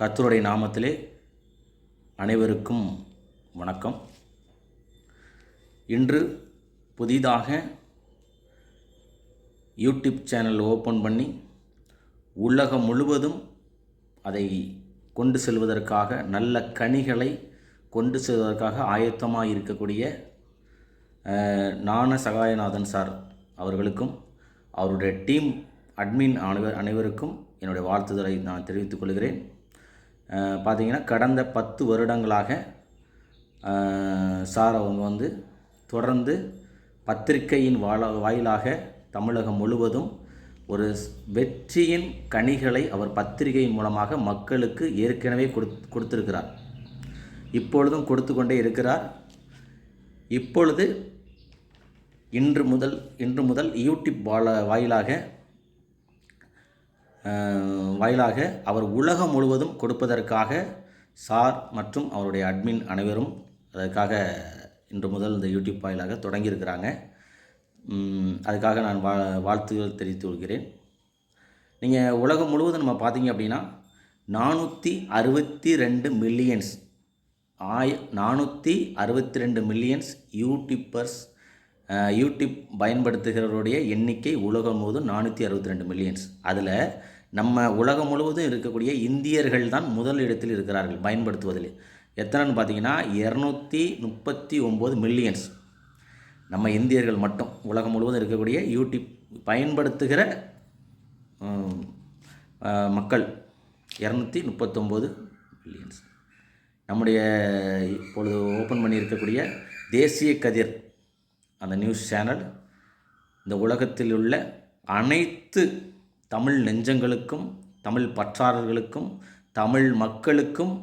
கத்தருடைய நாமத்திலே அனைவருக்கும் வணக்கம். இன்று புதிதாக யூடியூப் சேனல் ஓப்பன் பண்ணி உலகம் முழுவதும் அதை கொண்டு செல்வதற்காக நல்ல கனிகளை கொண்டு செல்வதற்காக ஆயத்தமாக இருக்கக்கூடிய நான சகாயநாதன் சார் அவர்களுக்கும் அவருடைய டீம் அட்மின் அனைவர் அனைவருக்கும் என்னுடைய வாழ்த்துதலை நான் தெரிவித்துக் கொள்கிறேன். பார்த்திங்கன்னா கடந்த பத்து வருடங்களாக சார் அவங்க வந்து தொடர்ந்து பத்திரிகையின் வாழ வாயிலாக தமிழகம் முழுவதும் ஒரு வெற்றியின் கனிகளை அவர் பத்திரிகையின் மூலமாக மக்களுக்கு ஏற்கனவே கொடு கொடுத்துருக்கிறார். இப்பொழுதும் கொடுத்து கொண்டே இருக்கிறார். இப்பொழுது இன்று முதல் இன்று முதல் யூடியூப் வாழ வாயிலாக வாயிலாக அவர் உலகம் முழுவதும் கொடுப்பதற்காக சார் மற்றும் அவருடைய அட்மின் அனைவரும் அதற்காக இன்று முதல் இந்த யூடியூப் வாயிலாக தொடங்கியிருக்கிறாங்க. அதுக்காக நான் வா வாழ்த்துகள் தெரிவித்து கொள்கிறேன். நீங்கள் உலகம் முழுவதும் நம்ம பார்த்தீங்க அப்படின்னா நானூற்றி அறுபத்தி ரெண்டு மில்லியன்ஸ் ஆய நானூற்றி அறுபத்தி ரெண்டு மில்லியன்ஸ் யூடியூப்பர்ஸ் யூடியூப் பயன்படுத்துகிறவருடைய எண்ணிக்கை உலகம் முழுவதும் நானூற்றி அறுபத்தி ரெண்டு மில்லியன்ஸ் அதில் நம்ம உலகம் முழுவதும் இருக்கக்கூடிய இந்தியர்கள் தான் முதல் இடத்தில் இருக்கிறார்கள் பயன்படுத்துவதில். எத்தனைன்னு பார்த்தீங்கன்னா இரநூத்தி முப்பத்தி ஒம்பது மில்லியன்ஸ் நம்ம இந்தியர்கள் மட்டும் உலகம் முழுவதும் இருக்கக்கூடிய யூடியூப் பயன்படுத்துகிற மக்கள் இரநூத்தி முப்பத்தொம்போது மில்லியன்ஸ் நம்முடைய இப்பொழுது ஓப்பன் பண்ணியிருக்கக்கூடிய தேசிய கதிர் அந்த நியூஸ் சேனல் இந்த உலகத்தில் உள்ள அனைத்து தமிழ் நெஞ்சங்களுக்கும் தமிழ் பற்றாளர்களுக்கும் தமிழ் மக்களுக்கும்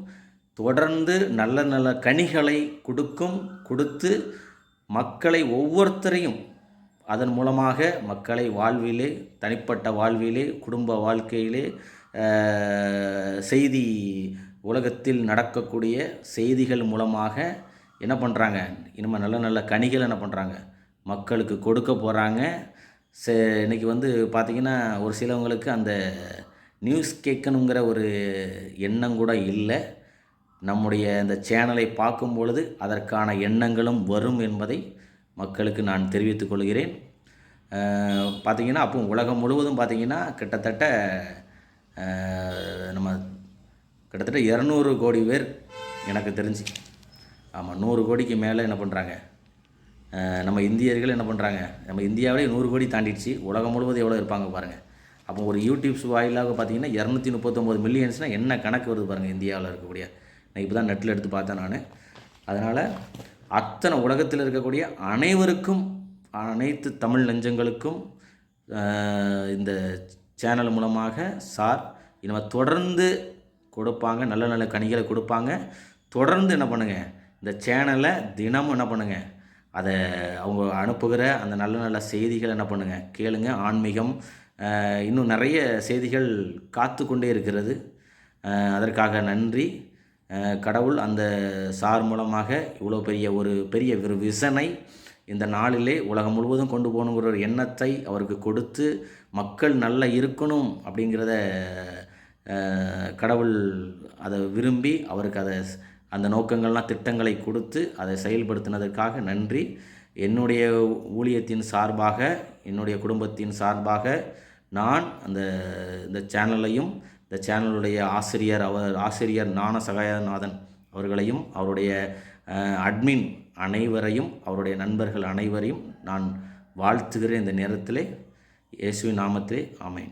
தொடர்ந்து நல்ல நல்ல கனிகளை கொடுக்கும் கொடுத்து மக்களை ஒவ்வொருத்தரையும் அதன் மூலமாக மக்களை வாழ்விலே தனிப்பட்ட வாழ்விலே குடும்ப வாழ்க்கையிலே செய்தி உலகத்தில் நடக்கக்கூடிய செய்திகள் மூலமாக என்ன பண்ணுறாங்க இனிமேல் நல்ல நல்ல கனிகள் என்ன பண்ணுறாங்க மக்களுக்கு கொடுக்க போகிறாங்க சே இன்னைக்கு வந்து பார்த்திங்கன்னா ஒரு சிலவங்களுக்கு அந்த நியூஸ் கேட்கணுங்கிற ஒரு எண்ணம் கூட இல்லை. நம்முடைய இந்த சேனலை பார்க்கும் பொழுது அதற்கான எண்ணங்களும் வரும் என்பதை மக்களுக்கு நான் தெரிவித்துக் கொள்கிறேன். பார்த்திங்கன்னா அப்போ உலகம் முழுவதும் பார்த்தீங்கன்னா கிட்டத்தட்ட நம்ம கிட்டத்தட்ட இரநூறு கோடி பேர் எனக்கு தெரிஞ்சு. ஆமாம் நூறு கோடிக்கு மேலே என்ன பண்ணுறாங்க நம்ம இந்தியர்கள் என்ன பண்ணுறாங்க நம்ம இந்தியாவிலே நூறு கோடி தாண்டிடுச்சு. உலகம் முழுவதும் எவ்வளோ இருப்பாங்க பாருங்கள் அப்போ ஒரு யூடியூப்ஸ் வாயிலாக பார்த்தீங்கன்னா இரநூத்தி முப்பத்தொம்போது மில்லியன்ஸ்னால் என்ன கணக்கு வருது பாருங்கள் இந்தியாவில் இருக்கக்கூடிய? நான் இப்போ தான் நெட்டில் எடுத்து பார்த்தேன் நான். அதனால் அத்தனை உலகத்தில் இருக்கக்கூடிய அனைவருக்கும் அனைத்து தமிழ் நெஞ்சங்களுக்கும் இந்த சேனல் மூலமாக சார் இனிமேல் தொடர்ந்து கொடுப்பாங்க. நல்ல நல்ல கனிகளை கொடுப்பாங்க. தொடர்ந்து என்ன பண்ணுங்கள் இந்த சேனலை தினமும் என்ன பண்ணுங்கள் அதை அவங்க அனுப்புகிற அந்த நல்ல நல்ல செய்திகள் என்ன பண்ணுங்கள் கேளுங்க. ஆன்மீகம் இன்னும் நிறைய செய்திகள் காத்து கொண்டே இருக்கிறது. அதற்காக நன்றி. கடவுள் அந்த சார் மூலமாக இவ்வளோ பெரிய ஒரு பெரிய ஒரு விசனை இந்த நாளிலே உலகம் முழுவதும் கொண்டு போகணுங்கிற ஒரு எண்ணத்தை அவருக்கு கொடுத்து மக்கள் நல்லா இருக்கணும் அப்படிங்கிறத கடவுள் அதை விரும்பி அவருக்கு அதை அந்த நோக்கங்கள்லாம் திட்டங்களை கொடுத்து அதை செயல்படுத்தினதற்காக நன்றி. என்னுடைய ஊழியத்தின் சார்பாக என்னுடைய குடும்பத்தின் சார்பாக நான் அந்த இந்த சேனலையும் இந்த சேனலுடைய ஆசிரியர் அவர் ஆசிரியர் ஞான சகாயநாதன் அவர்களையும் அவருடைய அட்மின் அனைவரையும் அவருடைய நண்பர்கள் அனைவரையும் நான் வாழ்த்துகிறேன் இந்த நேரத்திலே. இயேசுவின் நாமத்திலே ஆமேன்.